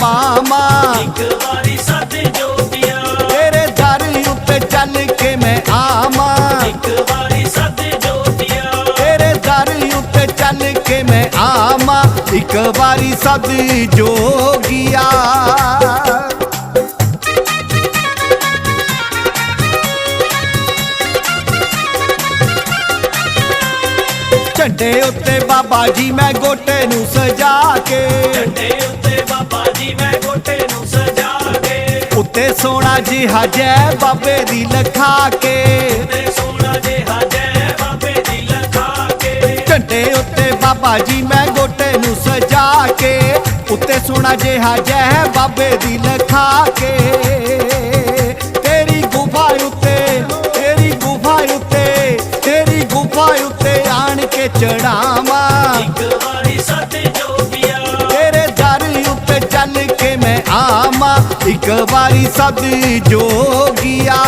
ਪਾਵਾਂ ਇੱਕ ਵਾਰੀ ਸੱਤ ਜੋਗੀਆਂ ਤੇਰੇ ਦਰ ਉੱਤੇ ਚੱਲ ਕੇ ਮੈਂ ਆਵਾਂ। ਇੱਕ ਵਾਰੀ ਸੱਤ ਜੋਗੀਆਂ ਤੇਰੇ ਦਰ ਉੱਤੇ ਚੱਲ ਕੇ ਮੈਂ ਆਵਾਂ। ਇੱਕ ਵਾਰੀ ਸਦ ਜੋਗੀਆ। ਝੰਡੇ ਉੱਤੇ ਬਾਬਾ ਜੀ ਮੈਂ ਗੋਟੇ ਨੂੰ ਸਜਾ ਕੇ। ਝੰਡੇ ਉੱਤੇ ਬਾਬਾ ਜੀ ਮੈਂ ਗੋਟੇ ਨੂੰ ਸਜਾ ਕੇ। ਉੱਤੇ ਸੋਨਾ ਜਿਹਾ ਜੈ ਬਾਬੇ ਦੀ ਲਖਾ ਕੇ। ਤੇ ਸੋਨਾ ਜਿਹਾ ਜੈ ਬਾਬੇ ਦੀ ਲਖਾ ਕੇ। ਝੰਡੇ ਉੱਤੇ ਬਾਬਾ ਜੀ ਮੈਂ ਗੋਟੇ ਨੂੰ ਸਜਾ ਕੇ। ਉੱਤੇ ਸੋਨਾ ਜਿਹਾ ਜੈ ਬਾਬੇ ਦੀ ਲਖਾ ਕੇ। ਤੇਰੀ ਗੁਫਾ ਉੱਤੇ ਤੇਰੀ ਗੁਫਾ ਉੱਤੇ ਤੇਰੀ ਗੁਫਾ ਉੱਤੇ ਆਣ ਕੇ ਚੜਾਵਾਂ ਇੱਕ ਇੱਕ ਵਾਰੀ ਸਦ ਜੋਗੀਆ।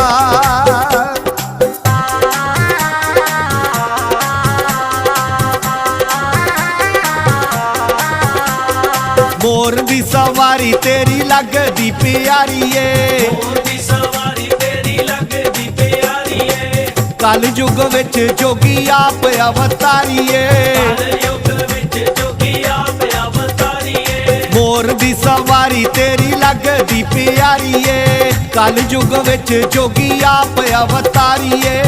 ਮੋਰ ਦੀ ਸਵਾਰੀ ਤੇਰੀ ਲੱਗਦੀ ਪਿਆਰੀ ਏ ਹੋਰ ਦੀ ਸਵਾਰੀ ਤੇਰੀ ਲੱਗਦੀ ਪਿਆਰੀ ਏ ਕਲ ਯੁੱਗ ਵਿੱਚ ਜੋਗੀ ਆਪ ਅਵਤਾਰੀ ਏ ਕਲ ਯੁੱਗ ਮੋਰ ਦੀ ਸਵਾਰੀ ਤੇਰੀ ਲੱਗਦੀ ਪਿਆਰੀ ਏ ਕਲ ਯੁੱਗ ਵਿੱਚ ਜੋਗੀ ਆਪ ਅਵਤਾਰੀ ਏ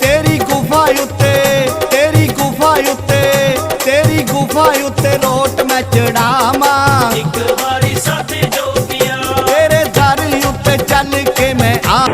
ਤੇਰੀ ਗੁਫਾ ਉੱਤੇ ਤੇਰੀ ਗੁਫਾ ਉੱਤੇ ਤੇਰੀ ਗੁਫਾ ਉੱਤੇ ਲੋਟ ਮੈਂ ਚੜਾਵਾਂ। ਇੱਕ ਵਾਰੀ ਸੱਤ ਜੋਗੀਆਂ। ਤੇਰੇ ਦਰ ਉੱਤੇ ਚੱਲ ਕੇ ਮੈਂ ਆ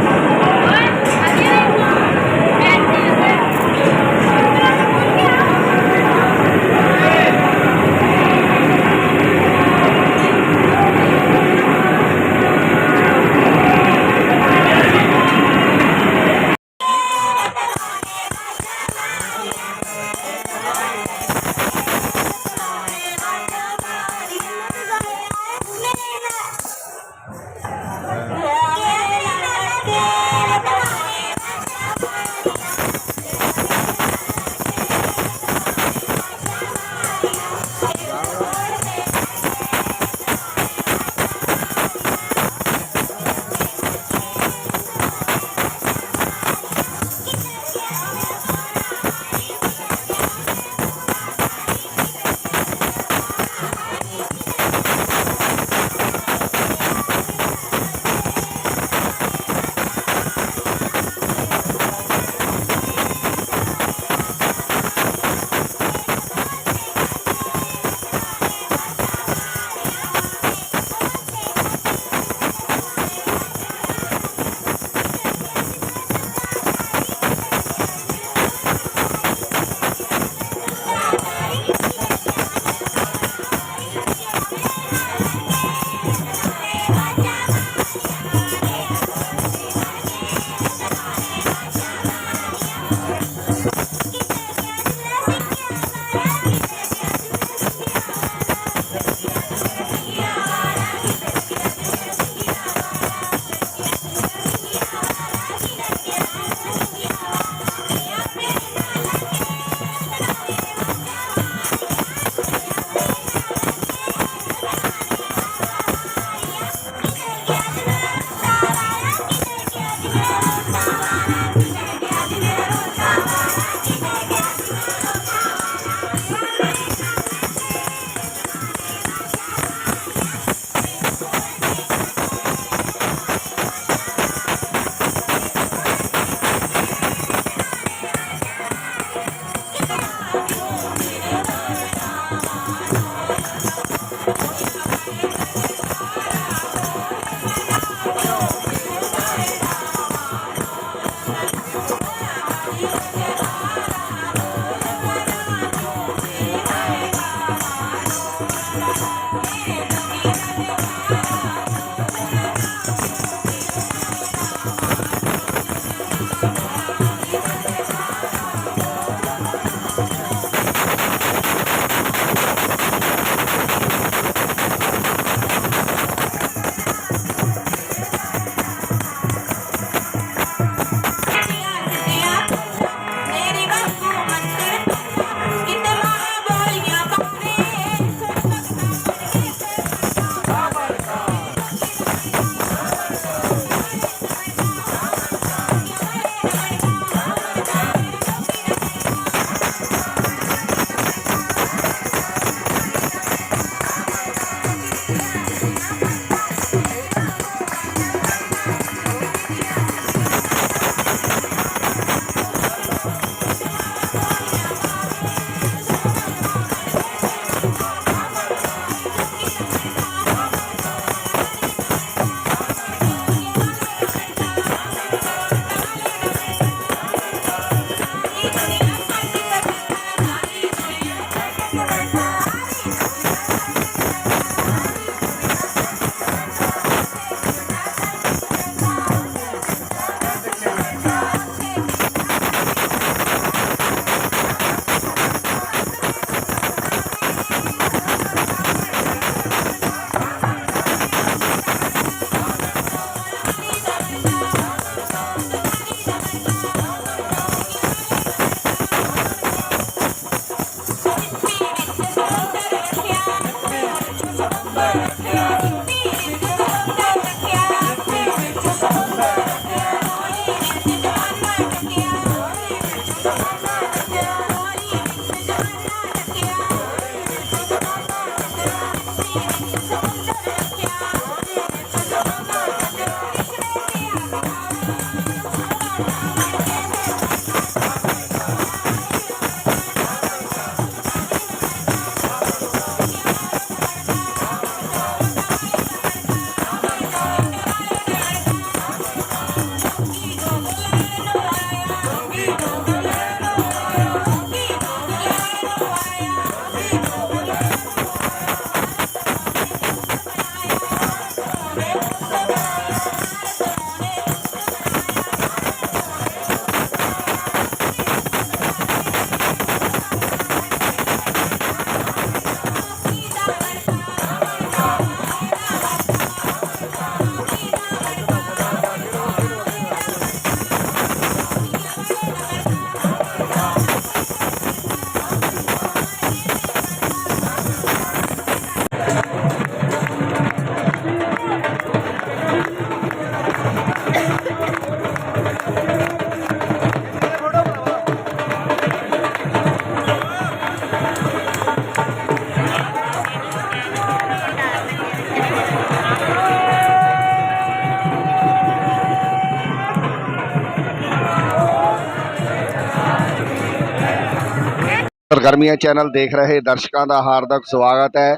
ਸਰਗਰਮੀਆਂ ਚੈਨਲ ਦੇਖ ਰਹੇ ਦਰਸ਼ਕਾਂ ਦਾ ਹਾਰਦਿਕ ਸਵਾਗਤ ਹੈ।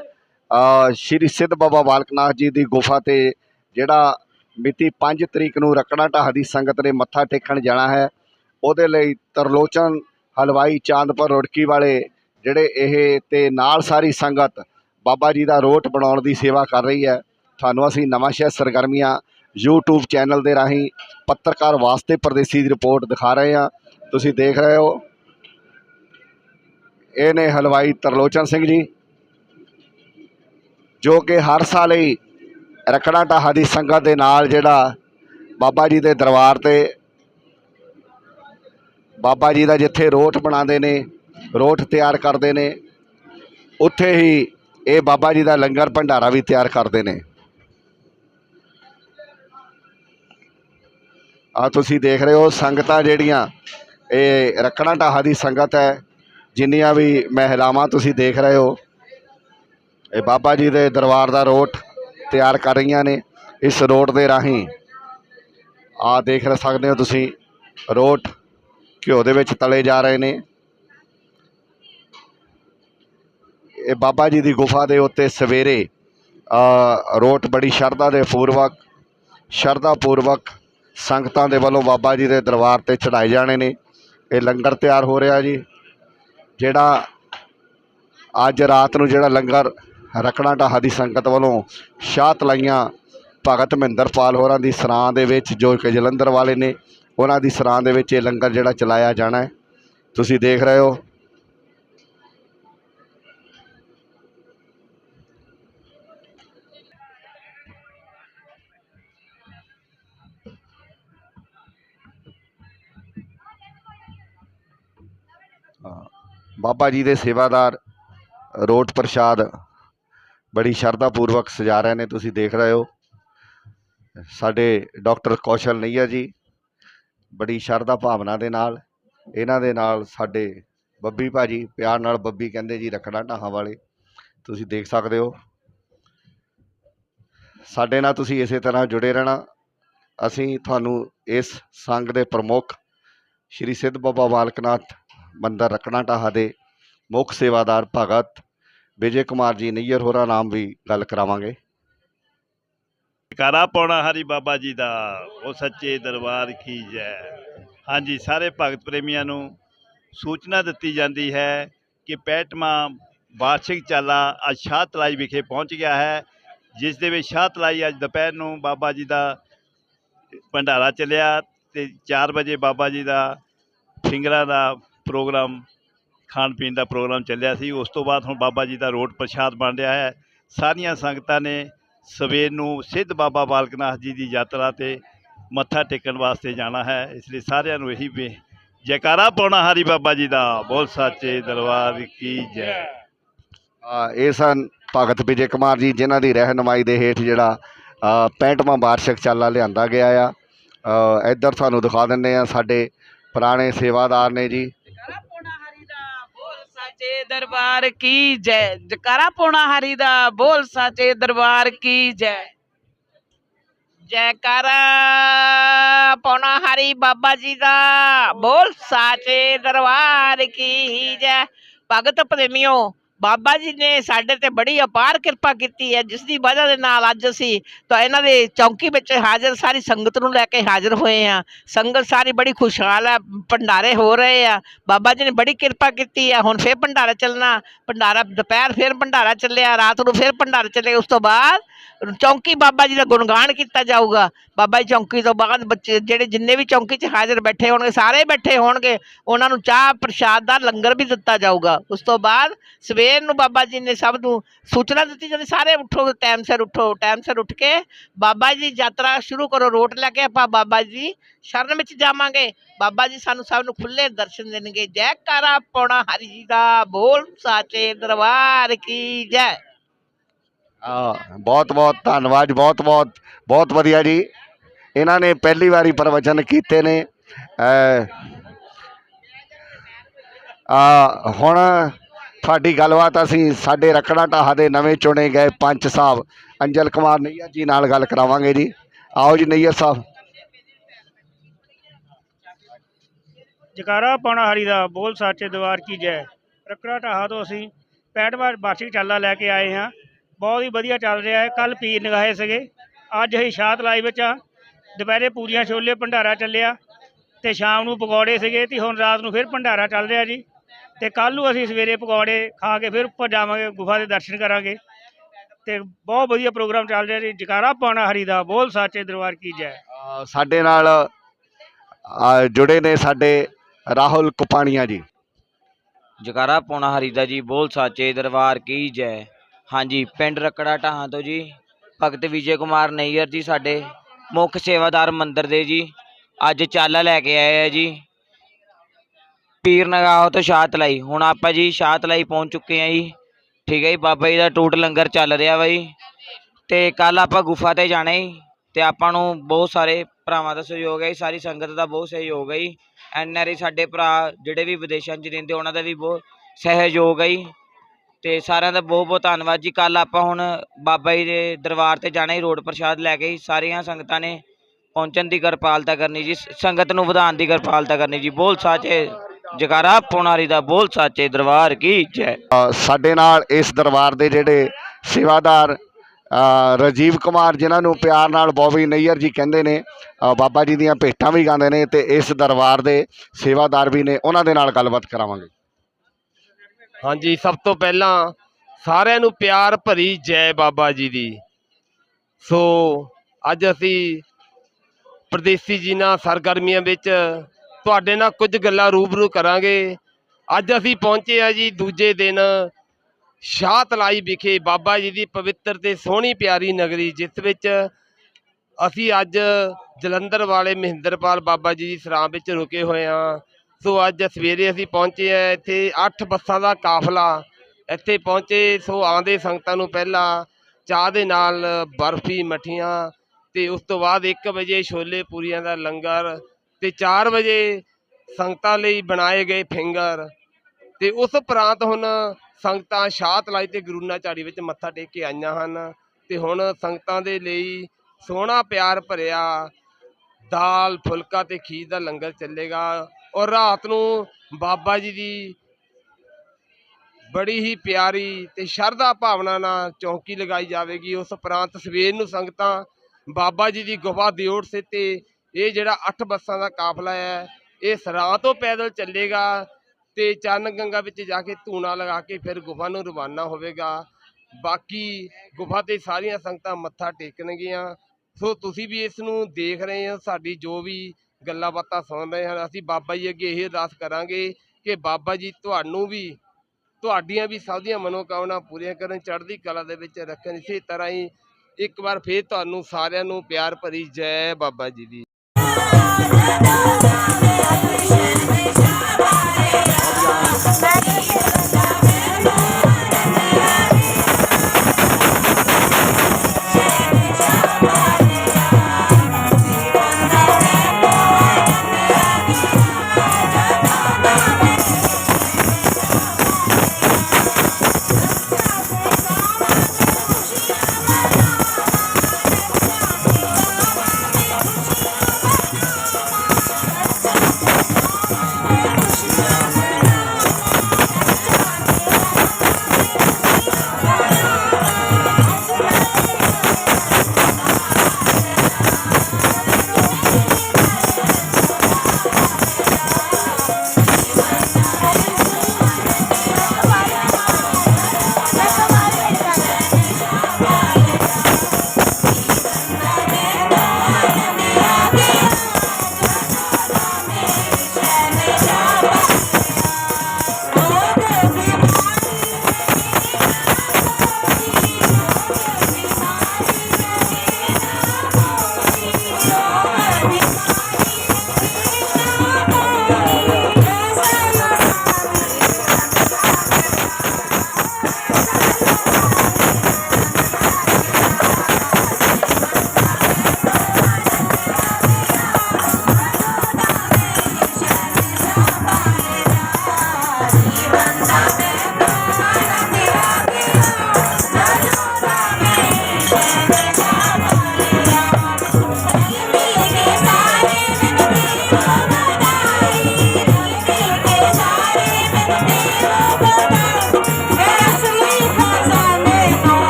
ਸ਼੍ਰੀ ਸਿੱਧ ਬਾਬਾ ਬਾਲਕਨਾਥ ਜੀ ਦੀ ਗੁਫਾ ਤੇ ਜਿਹੜਾ ਮਿਤੀ 5 ਤਰੀਕ ਨੂੰ ਰਕੜਾ ਢਾਹ ਦੀ ਸੰਗਤ ਨੇ ਮੱਥਾ ਟੇਕਣ ਜਾਣਾ ਹੈ, ਉਹਦੇ ਲਈ ਤਰਲੋਚਨ, ਹਲਵਾਈ, ਚਾਂਦਪੁਰ, ਰੁੜਕੀ ਵਾਲੇ ਜਿਹੜੇ ਇਹ ਤੇ ਨਾਲ ਸਾਰੀ ਸੰਗਤ ਬਾਬਾ ਜੀ ਦਾ ਰੋਟ ਬਣਾਉਣ ਦੀ ਸੇਵਾ ਕਰ ਰਹੀ ਹੈ। ਤੁਹਾਨੂੰ ਅਸੀਂ ਨਵਾਂ ਸ਼ਹਿਰ ਸਰਗਰਮੀਆਂ YouTube ਚੈਨਲ ਦੇ ਰਾਹੀਂ ਪੱਤਰਕਾਰ ਵਾਸਤੇ ਪਰਦੇਸੀ ਦੀ ਰਿਪੋਰਟ ਦਿਖਾ ਰਹੇ ਹਾਂ। ਤੁਸੀਂ ਦੇਖ ਰਹੇ ਹੋ ਇਹ ਨੇ ਹਲਵਾਈ ਤਰਲੋਚਨ ਸਿੰਘ ਜੀ, ਜੋ ਕਿ ਹਰ ਸਾਲ ਹੀ ਰਕੜਾ ਢਾਹਾ ਦੀ ਸੰਗਤ ਦੇ ਨਾਲ ਜਿਹੜਾ ਬਾਬਾ ਜੀ ਦੇ ਦਰਬਾਰ ਤੇ ਬਾਬਾ ਜੀ ਦਾ ਜਿੱਥੇ ਰੋਠ ਬਣਾਉਂਦੇ ਨੇ, ਰੋਠ ਤਿਆਰ ਕਰਦੇ ਨੇ, ਉੱਥੇ ਹੀ ਇਹ ਬਾਬਾ ਜੀ ਦਾ ਲੰਗਰ ਭੰਡਾਰਾ ਵੀ ਤਿਆਰ ਕਰਦੇ ਨੇ। ਆ ਤੁਸੀਂ ਦੇਖ ਰਹੇ ਹੋ ਸੰਗਤਾਂ ਜਿਹੜੀਆਂ, ਇਹ ਰਕੜਾ ਢਾਹਾ ਦੀ ਸੰਗਤ ਹੈ। ਜਿੰਨੀਆਂ ਵੀ ਮਹਿਲਾਵਾਂ ਤੁਸੀਂ ਦੇਖ ਰਹੇ ਹੋ, ਇਹ ਬਾਬਾ ਜੀ ਦੇ ਦਰਬਾਰ ਦਾ ਰੋਟ ਤਿਆਰ ਕਰ ਰਹੀਆਂ ਨੇ ਇਸ ਰੋਟ ਦੇ ਰਾਹੀਂ। ਆ ਦੇਖ ਸਕਦੇ ਹੋ ਤੁਸੀਂ ਰੋਟ ਘਿਓ ਦੇ ਵਿੱਚ ਤਲੇ ਜਾ ਰਹੇ ਨੇ। ਇਹ ਬਾਬਾ ਜੀ ਦੀ ਗੁਫਾ ਦੇ ਉੱਤੇ ਸਵੇਰੇ ਰੋਟ ਬੜੀ ਸ਼ਰਧਾ ਦੇ ਪੂਰਵਕ, ਸ਼ਰਧਾ ਪੂਰਵਕ ਸੰਗਤਾਂ ਦੇ ਵੱਲੋਂ ਬਾਬਾ ਜੀ ਦੇ ਦਰਬਾਰ ਤੇ ਚੜਾਏ ਜਾਣੇ ਨੇ। ਇਹ ਲੰਗਰ ਤਿਆਰ ਹੋ ਰਿਹਾ ਜੀ। ਜਿਹੜਾ ਅੱਜ ਰਾਤ ਨੂੰ ਜਿਹੜਾ ਲੰਗਰ ਰਕਣਾ ਢਾਹਾ ਦੀ ਸੰਗਤ ਵੱਲੋਂ ਸ਼ਾਹ ਤਲਾਈਆਂ ਭਗਤ ਮਹਿੰਦਰਪਾਲ ਹੋਰਾਂ ਦੀ ਸਰਾਂ ਦੇ ਵਿੱਚ, ਜੋ ਕਿ ਜਲੰਧਰ ਵਾਲੇ ਨੇ, ਉਹਨਾਂ ਦੀ ਸਰਾਂ ਦੇ ਵਿੱਚ ਇਹ ਲੰਗਰ ਜਿਹੜਾ ਚਲਾਇਆ ਜਾਣਾ ਹੈ। ਤੁਸੀਂ ਦੇਖ ਰਹੇ ਹੋ ਬਾਬਾ ਜੀ ਦੇ ਸੇਵਾਦਾਰ ਰੋਟ ਪ੍ਰਸ਼ਾਦ ਬੜੀ ਸ਼ਰਧਾ ਪੂਰਵਕ ਸਜਾ ਰਹੇ ਨੇ, ਤੁਸੀਂ ਦੇਖ ਰਹੇ ਹੋ। ਸਾਡੇ ਡਾਕਟਰ ਕੌਸ਼ਲ ਨਈਆ ਜੀ ਬੜੀ ਸ਼ਰਧਾ ਭਾਵਨਾ ਦੇ ਨਾਲ, ਇਹਨਾਂ ਦੇ ਨਾਲ ਸਾਡੇ ਬੱਬੀ ਭਾਜੀ, ਪਿਆਰ ਨਾਲ ਬੱਬੀ ਕਹਿੰਦੇ ਜੀ ਰੱਖਣਾ ਢਾਹਾਂ ਵਾਲੇ, ਤੁਸੀਂ ਦੇਖ ਸਕਦੇ ਹੋ। ਸਾਡੇ ਨਾਲ ਤੁਸੀਂ ਇਸੇ ਤਰ੍ਹਾਂ ਜੁੜੇ ਰਹਿਣਾ। ਅਸੀਂ ਤੁਹਾਨੂੰ ਇਸ ਸੰਘ ਦੇ ਪ੍ਰਮੁੱਖ ਸ਼੍ਰੀ ਸਿੱਧ ਬਾਬਾ ਬਾਲਕਨਾਥ ਮੰਦਰ ਰੱਖਣਾ ਢਾਹਾ ਦੇ, ਮੁੱਖ ਸੇਵਾਦਾਰ ਭਗਤ ਵਿਜੇ ਕੁਮਾਰ ਜੀ, ਨਈਅਰ ਹੋਰਾਂ ਨਾਮ ਵੀ ਗੱਲ ਕਰਾਵਾਂਗੇ। ਜੈਕਾਰਾ ਪਾਉਣਾ ਹਰੀ ਬਾਬਾ ਜੀ ਦਾ, ਉਹ ਸੱਚੇ ਦਰਬਾਰ ਕੀ ਜੈ। ਹਾਂਜੀ, ਸਾਰੇ ਭਗਤ ਪ੍ਰੇਮੀਆਂ ਨੂੰ ਸੂਚਨਾ ਦਿੱਤੀ ਜਾਂਦੀ ਹੈ ਕਿ 65ਵਾਂ ਵਾਰਸ਼ਿਕ ਚਾਲਾ ਅੱਜ ਸ਼ਾਹ ਤਲਾਈ ਵਿਖੇ ਪਹੁੰਚ ਗਿਆ ਹੈ, ਜਿਸ ਦੇ ਵਿੱਚ ਸ਼ਾਹ ਤਲਾਈ ਅੱਜ ਦੁਪਹਿਰ ਨੂੰ ਬਾਬਾ ਜੀ ਦਾ ਭੰਡਾਰਾ ਚੱਲਿਆ ਤੇ 4 ਵਜੇ ਬਾਬਾ ਜੀ ਦਾ ਫਿੰਗਰਾਂ ਦਾ ਪ੍ਰੋਗਰਾਮ ਖਾਣ ਪੀਣ ਦਾ ਪ੍ਰੋਗਰਾਮ ਚੱਲਿਆ ਸੀ। ਉਸ ਤੋਂ ਬਾਅਦ ਹੁਣ ਬਾਬਾ ਜੀ ਦਾ ਰੋਟ ਪ੍ਰਸ਼ਾਦ ਬਣ ਰਿਹਾ ਹੈ। ਸਾਰੀਆਂ ਸੰਗਤਾਂ ਨੇ ਸਵੇਰ ਨੂੰ ਸਿੱਧ ਬਾਬਾ ਬਾਲਕਨਾਥ ਜੀ ਦੀ ਯਾਤਰਾ ਤੇ ਮੱਥਾ ਟੇਕਣ ਵਾਸਤੇ ਜਾਣਾ ਹੈ। ਇਸ ਲਈ ਸਾਰਿਆਂ ਨੂੰ ਇਹੀ ਬੇ ਜੈਕਾਰਾ ਪਾਉਣਾ ਹਰੀ ਬਾਬਾ ਜੀ ਦਾ। ਬੋਲ ਸੱਚੇ ਦਰਬਾਰ ਕੀ ਜੈ। ਅ, ਇਹ ਸਨ ਭਗਤ ਵਿਜੇ ਕੁਮਾਰ ਜੀ ਜਿਨ੍ਹਾਂ ਦੀ ਰਹਿਨਮਾਈ ਦੇ ਹੇਠ ਜਿਹੜਾ ਅ, 65ਵਾਂ ਵਾਰਸ਼ਿਕ ਚਾਲਾ ਲਿਆਂਦਾ ਗਿਆ ਆ। ਇੱਧਰ ਤੁਹਾਨੂੰ ਦਿਖਾ ਦਿੰਦੇ ਆ ਸਾਡੇ ਪੁਰਾਣੇ ਸੇਵਾਦਾਰ ਨੇ ਜੀ ਜਕਾਰਾ ਪੋਣਾ ਹਰੀ ਦਾ ਬੋਲ ਸਾਚੇ ਦਰਬਾਰ ਕੀ ਜੈ। ਜਕਾਰਾ ਪੋਣਾ ਹਰੀ ਦਾ, ਬੋਲ ਸਾਚੇ ਦਰਬਾਰ ਕੀ ਜੈ। ਜੈਕਾਰਾ ਪੋਣਾ ਹਰੀ ਬਾਬਾ ਜੀ ਦਾ, ਬੋਲ ਸਾਚੇ ਦਰਬਾਰ ਕੀ ਜੈ। ਭਗਤ ਪ੍ਰੇਮਿਓ ਬਾਬਾ ਜੀ ਨੇ ਸਾਡੇ ਤੇ ਬੜੀ ਅਪਾਰ ਕਿਰਪਾ ਕੀਤੀ ਹੈ ਜਿਸ ਦੀ ਵਜ੍ਹਾ ਦੇ ਨਾਲ ਅੱਜ ਅਸੀਂ ਤਾਂ ਇਹਨਾਂ ਦੇ ਚੌਂਕੀ ਵਿੱਚ ਹਾਜ਼ਰ ਸਾਰੀ ਸੰਗਤ ਨੂੰ ਲੈ ਕੇ ਹਾਜ਼ਰ ਹੋਏ ਆ ਸੰਗਤ ਸਾਰੀ ਬੜੀ ਖੁਸ਼ਹਾਲ ਹੈ, ਭੰਡਾਰੇ ਹੋ ਰਹੇ ਆ। ਬਾਬਾ ਜੀ ਨੇ ਬੜੀ ਕਿਰਪਾ ਕੀਤੀ ਆ ਹੁਣ ਫੇਰ ਭੰਡਾਰਾ ਚੱਲਣਾ। ਭੰਡਾਰਾ ਦੁਪਹਿਰ ਫੇਰ ਭੰਡਾਰਾ ਚੱਲਿਆ, ਰਾਤ ਨੂੰ ਫੇਰ ਭੰਡਾਰਾ ਚੱਲੇ ਉਸ ਤੋਂ ਬਾਅਦ ਚੌਂਕੀ ਬਾਬਾ ਜੀ ਦਾ ਗੁਣਗਾਨ ਕੀਤਾ ਜਾਊਗਾ। ਬਾਬਾ ਜੀ ਚੌਂਕੀ ਤੋਂ ਬਾਅਦ ਬੱਚੇ ਜਿਹੜੇ ਜਿੰਨੇ ਵੀ ਚੌਂਕੀ 'ਚ ਹਾਜ਼ਰ ਬੈਠੇ ਹੋਣਗੇ, ਸਾਰੇ ਬੈਠੇ ਹੋਣਗੇ, ਉਹਨਾਂ ਨੂੰ ਚਾਹ ਪ੍ਰਸ਼ਾਦ ਦਾ ਲੰਗਰ ਵੀ ਦਿੱਤਾ ਜਾਊਗਾ। ਉਸ ਤੋਂ ਬਾਅਦ ਸਵੇਰ ਨੂੰ ਬਾਬਾ ਜੀ ਨੇ ਸਭ ਨੂੰ ਸੂਚਨਾ ਦਿੱਤੀ, ਜਾਂਦੀ ਸਾਰੇ ਉੱਠੋ, ਟਾਈਮ ਸਿਰ ਉੱਠੋ, ਟਾਈਮ ਸਿਰ ਉੱਠ ਕੇ ਬਾਬਾ ਜੀ ਦੀ ਯਾਤਰਾ ਸ਼ੁਰੂ ਕਰੋ, ਰੋਟ ਲੈ ਕੇ ਆਪਾਂ ਬਾਬਾ ਜੀ ਸ਼ਰਨ ਵਿੱਚ ਜਾਵਾਂਗੇ। ਬਾਬਾ ਜੀ ਸਾਨੂੰ ਸਭ ਨੂੰ ਖੁੱਲੇ ਦਰਸ਼ਨ ਦੇਣਗੇ। ਜੈ ਕਾਰਾ ਪੌਣਾ ਹਰੀ ਜੀ ਦਾ ਬੋਲ ਸਾਚੇ ਦਰਬਾਰ ਕੀ ਜੈ। ਬਹੁਤ ਬਹੁਤ ਧੰਨਵਾਦ ਬਹੁਤ ਬਹੁਤ ਬਹੁਤ ਵਧੀਆ ਜੀ। ਇਹਨਾਂ ਨੇ ਪਹਿਲੀ ਵਾਰੀ ਪ੍ਰਵਚਨ ਕੀਤੇ ਨੇ। ਅ, ਹੁਣ ਤੁਹਾਡੀ ਗੱਲਬਾਤ ਅਸੀਂ ਸਾਡੇ ਰਕੜਾ ਢਾਹਾ ਦੇ ਨਵੇਂ ਚੁਣੇ ਗਏ ਪੰਚ ਸਾਹਿਬ ਅੰਜਲ ਕੁਮਾਰ ਨਈਆ ਜੀ ਨਾਲ ਗੱਲ ਕਰਾਵਾਂਗੇ ਜੀ। ਆਓ ਜੀ ਨਈਆ ਸਾਹਿਬ। ਜਕਾਰਾ ਪਾਉਣਾ ਹਰੀ ਦਾ ਬੋਲ ਸਾਚੇ ਦਵਾਰ ਕੀ ਜੈ। ਰੱਕੜਾ ਢਾਹਾ ਤੋਂ ਅਸੀਂ 65 ਵਾਰ ਬਾਰਸ਼ਿਕ ਚਾਲਾ ਲੈ ਕੇ ਆਏ ਹਾਂ। ਬਹੁਤ ਹੀ ਵਧੀਆ ਚੱਲ ਰਿਹਾ ਹੈ। ਕੱਲ ਪੀਰ ਨਗਾਹੇ ਸੀਗੇ। ਅੱਜ ਅਸੀਂ ਸ਼ਾਤ ਲਾਈ ਵਿੱਚ ਆ ਦੁਪਹਿਰੇ ਪੂਰੀਆਂ ਛੋਲੇ ਭੰਡਾਰਾ ਚੱਲਿਆ ਤੇ ਸ਼ਾਮ ਨੂੰ ਪਕੌੜੇ ਸੀਗੇ ਤੇ ਹੁਣ ਰਾਤ ਨੂੰ ਫਿਰ ਭੰਡਾਰਾ ਚੱਲ ਰਿਹਾ ਜੀ। ਤੇ ਕੱਲ ਨੂੰ ਅਸੀਂ ਸਵੇਰੇ ਪਕੌੜੇ ਖਾ ਕੇ ਫਿਰ ਉੱਪਰ ਜਾਵਾਂਗੇ ਗੁਫਾ ਦੇ ਦਰਸ਼ਨ ਕਰਾਂਗੇ। ਤੇ ਬਹੁਤ ਵਧੀਆ ਪ੍ਰੋਗਰਾਮ ਚੱਲ ਰਿਹਾ ਜੀ। ਜਕਾਰਾ ਪਾਉਣਾ ਹਰੀ ਦਾ ਬੋਲ ਸਾਚੇ ਦਰਬਾਰ ਕੀ ਜੈ। ਸਾਡੇ ਨਾਲ ਜੁੜੇ ਨੇ ਸਾਡੇ ਰਾਹੁਲ ਕੁਪਾਣੀਆ ਜੀ। ਜਕਾਰਾ ਪੌਣਾ ਹਰੀ ਦਾ ਜੀ ਬੋਲ ਸਾਚੇ ਦਰਬਾਰ ਕੀ ਜੈ। ਹਾਂਜੀ, ਪਿੰਡ ਰਕੜਾ ਢਾਹਾਂ ਤੋਂ ਜੀ। ਭਗਤ ਵਿਜੇ ਕੁਮਾਰ ਨਈਅਰ ਜੀ ਸਾਡੇ ਮੁੱਖ ਸੇਵਾਦਾਰ ਮੰਦਿਰ ਦੇ ਜੀ। ਅੱਜ ਚਾਲਾ ਲੈ ਕੇ ਆਏ ਆ ਜੀ। ਪੀਰ ਨਗਾਹ ਤੋਂ ਸ਼ਾਹਤਲਾਈ ਹੁਣ ਆਪਾਂ ਜੀ ਸ਼ਾਹਤਲਾਈ ਪਹੁੰਚ ਚੁੱਕੇ ਆ ਜੀ। ਠੀਕ ਹੈ ਜੀ, ਬਾਬਾ ਜੀ ਦਾ ਟੂਟ ਲੰਗਰ ਚੱਲ ਰਿਹਾ ਵਾ ਜੀ। ਤੇ ਕੱਲ ਆਪਾਂ ਗੁਫਾ ਤੇ ਜਾਣਾ ਜੀ। ਤੇ ਆਪਾਂ ਨੂੰ ਬਹੁਤ ਸਾਰੇ ਭਰਾਵਾਂ ਦਾ ਸਹਿਯੋਗ ਹੈ ਜੀ। ਸਾਰੀ ਸੰਗਤ ਦਾ ਬਹੁਤ ਸਹਿਯੋਗ ਹੈ ਜੀ। ਐਨ ਆਰ ਆਈ ਸਾਡੇ ਭਰਾ ਜਿਹੜੇ ਵੀ ਵਿਦੇਸ਼ਾਂ 'ਚ ਰਹਿੰਦੇ, ਉਹਨਾਂ ਦਾ ਵੀ ਬਹੁਤ ਸਹਿਯੋਗ ਹੈ ਜੀ। ਤੇ ਸਾਰਿਆਂ ਦਾ ਬਹੁਤ ਬਹੁਤ ਧੰਨਵਾਦ ਜੀ। ਕੱਲ ਆਪਾਂ ਹੁਣ ਬਾਬਾ ਜੀ ਦੇ ਦਰਬਾਰ ਤੇ ਜਾਣਾ ਹੀ ਰੋਡ ਪ੍ਰਸ਼ਾਦ ਲੈ ਕੇ ਹੀ ਸਾਰੀਆਂ ਸੰਗਤਾਂ ਨੇ ਪਹੁੰਚਣ ਦੀ ਕਿਰਪਾਲਤਾ ਕਰਨੀ ਜੀ। ਸੰਗਤ ਨੂੰ ਵਧਾਉਣ ਦੀ ਕਿਰਪਾਲਤਾ ਕਰਨੀ ਜੀ। ਬੋਲ ਸਾਚੇ ਜਗਾਰਾ ਪੁਨਾਰੀ ਦਾ ਬੋਲ ਸਾਚੇ ਦਰਬਾਰ ਕੀ ਜੈ। ਸਾਡੇ ਨਾਲ ਇਸ ਦਰਬਾਰ ਦੇ ਜਿਹੜੇ ਸੇਵਾਦਾਰ ਅ, ਰਾਜੀਵ ਕੁਮਾਰ ਜਿਨ੍ਹਾਂ ਨੂੰ ਪਿਆਰ ਨਾਲ ਬੌਬੀ ਨਈਅਰ ਜੀ ਕਹਿੰਦੇ ਨੇ ਬਾਬਾ ਜੀ ਦੀਆਂ ਭੇਟਾਂ ਵੀ ਗਾਉਂਦੇ ਨੇ ਤੇ ਇਸ ਦਰਬਾਰ ਦੇ ਸੇਵਾਦਾਰ ਵੀ ਨੇ ਉਹਨਾਂ ਦੇ ਨਾਲ ਗੱਲਬਾਤ ਕਰਾਵਾਂਗੇ। ਹਾਂਜੀ, ਸਭ ਤੋਂ ਪਹਿਲਾਂ ਸਾਰਿਆਂ ਨੂੰ ਪਿਆਰ ਭਰੀ ਜੈ ਬਾਬਾ ਜੀ ਦੀ। ਸੋ, ਅੱਜ ਅਸੀਂ ਪ੍ਰਦੇਸੀ ਜੀ ਨਾਲ ਸਰਗਰਮੀਆਂ ਵਿੱਚ ਤੁਹਾਡੇ ਨਾਲ ਕੁਝ ਗੱਲਾਂ ਰੂਬਰੂ ਕਰਾਂਗੇ। ਅੱਜ ਅਸੀਂ ਪਹੁੰਚੇ ਆ ਜੀ ਦੂਜੇ ਦਿਨ ਸ਼ਾਹ ਤਲਾਈ ਵਿਖੇ ਬਾਬਾ ਜੀ ਦੀ ਪਵਿੱਤਰ ਤੇ ਸੋਹਣੀ ਪਿਆਰੀ ਨਗਰੀ, ਜਿਸ ਵਿੱਚ ਅਸੀਂ ਅੱਜ ਜਲੰਧਰ ਵਾਲੇ ਮਹਿੰਦਰਪਾਲ ਬਾਬਾ ਜੀ ਦੀ ਸਰਾਂ ਵਿੱਚ ਰੁਕੇ ਹੋਏ ਹਾਂ। ਸੋ ਅੱਜ ਸਵੇਰੇ ਅਸੀਂ ਪਹੁੰਚੇ ਆ ਇੱਥੇ 8 ਬੱਸਾਂ ਦਾ ਕਾਫਲਾ। ਇੱਥੇ ਪਹੁੰਚੇ, ਸੋ ਆਉਂਦੇ ਸੰਗਤਾਂ ਨੂੰ ਪਹਿਲਾਂ ਚਾਹ ਦੇ ਨਾਲ ਬਰਫੀ, ਮਠੀਆਂ ਤੇ ਉਸ ਤੋਂ ਬਾਅਦ 1 ਵਜੇ ਛੋਲੇ ਪੂਰੀਆਂ ਦਾ ਲੰਗਰ ਤੇ 4 ਵਜੇ ਸੰਗਤਾਂ ਲਈ ਬਣਾਏ ਗਏ ਫਿੰਗਰ ਤੇ ਉਸ ਉਪਰੰਤ ਹੁਣ ਸੰਗਤਾਂ ਸ਼ਾਹਤਲਾਈ ਤੇ ਗੁਰੂਨਾ ਝਾੜੀ ਵਿੱਚ ਮੱਥਾ ਟੇਕ ਕੇ ਆਈਆਂ ਹਨ ਤੇ ਹੁਣ ਸੰਗਤਾਂ ਦੇ ਲਈ ਸੋਹਣਾ ਪਿਆਰ ਭਰਿਆ ਦਾਲ, ਫੁਲਕਾ ਤੇ ਖੀਰ ਦਾ ਲੰਗਰ ਚੱਲੇਗਾ। ਔਰ ਰਾਤ ਨੂੰ ਬਾਬਾ ਜੀ ਦੀ ਬੜੀ ਹੀ ਪਿਆਰੀ ਤੇ ਸ਼ਰਧਾ ਭਾਵਨਾ ਨਾਲ ਚੌਂਕੀ ਲਗਾਈ ਜਾਵੇਗੀ। ਉਸ ਉਪਰੰਤ ਸਵੇਰ ਨੂੰ ਸੰਗਤਾਂ ਬਾਬਾ ਜੀ ਦੀ ਗੁਫਾ ਦਿਓੜ ਸੇ ਤੇ ਇਹ ਜਿਹੜਾ 8 ਬੱਸਾਂ ਦਾ ਕਾਫਲਾ ਹੈ, ਇਹ ਸਰਾਂ ਤੋਂ ਪੈਦਲ ਚੱਲੇਗਾ ਤੇ ਚਰਨ ਗੰਗਾ ਵਿੱਚ ਜਾ ਕੇ ਧੂਣਾ ਲਗਾ ਕੇ ਫਿਰ ਗੁਫਾ ਨੂੰ ਰਵਾਨਾ ਹੋਵੇਗਾ। ਬਾਕੀ ਗੁਫਾ ਤੇ ਸਾਰੀਆਂ ਸੰਗਤਾਂ ਮੱਥਾ ਟੇਕਣਗੀਆਂ। ਸੋ ਤੁਸੀਂ ਵੀ ਇਸ ਨੂੰ ਦੇਖ ਰਹੇ ਹੋ, ਸਾਡੀ ਜੋ ਵੀ ਗੱਲਾਂ ਬਾਤਾਂ ਸੁਣ ਰਹੇ ਹਨ। ਅਸੀਂ ਬਾਬਾ ਜੀ ਅੱਗੇ ਇਹ ਅਰਦਾਸ ਕਰਾਂਗੇ ਕਿ ਬਾਬਾ ਜੀ ਤੁਹਾਨੂੰ ਵੀ, ਤੁਹਾਡੀਆਂ ਵੀ ਸਭ ਦੀਆਂ ਮਨੋਕਾਮਨਾ ਪੂਰੀਆਂ ਕਰਨ, ਚੜ੍ਹਦੀ ਕਲਾ ਦੇ ਵਿੱਚ ਰੱਖਣ। ਇਸੇ ਤਰ੍ਹਾਂ ਹੀ ਇੱਕ ਵਾਰ ਫੇਰ ਤੁਹਾਨੂੰ ਸਾਰਿਆਂ ਨੂੰ ਪਿਆਰ ਭਰੀ ਜੈ ਬਾਬਾ ਜੀ ਦੀ।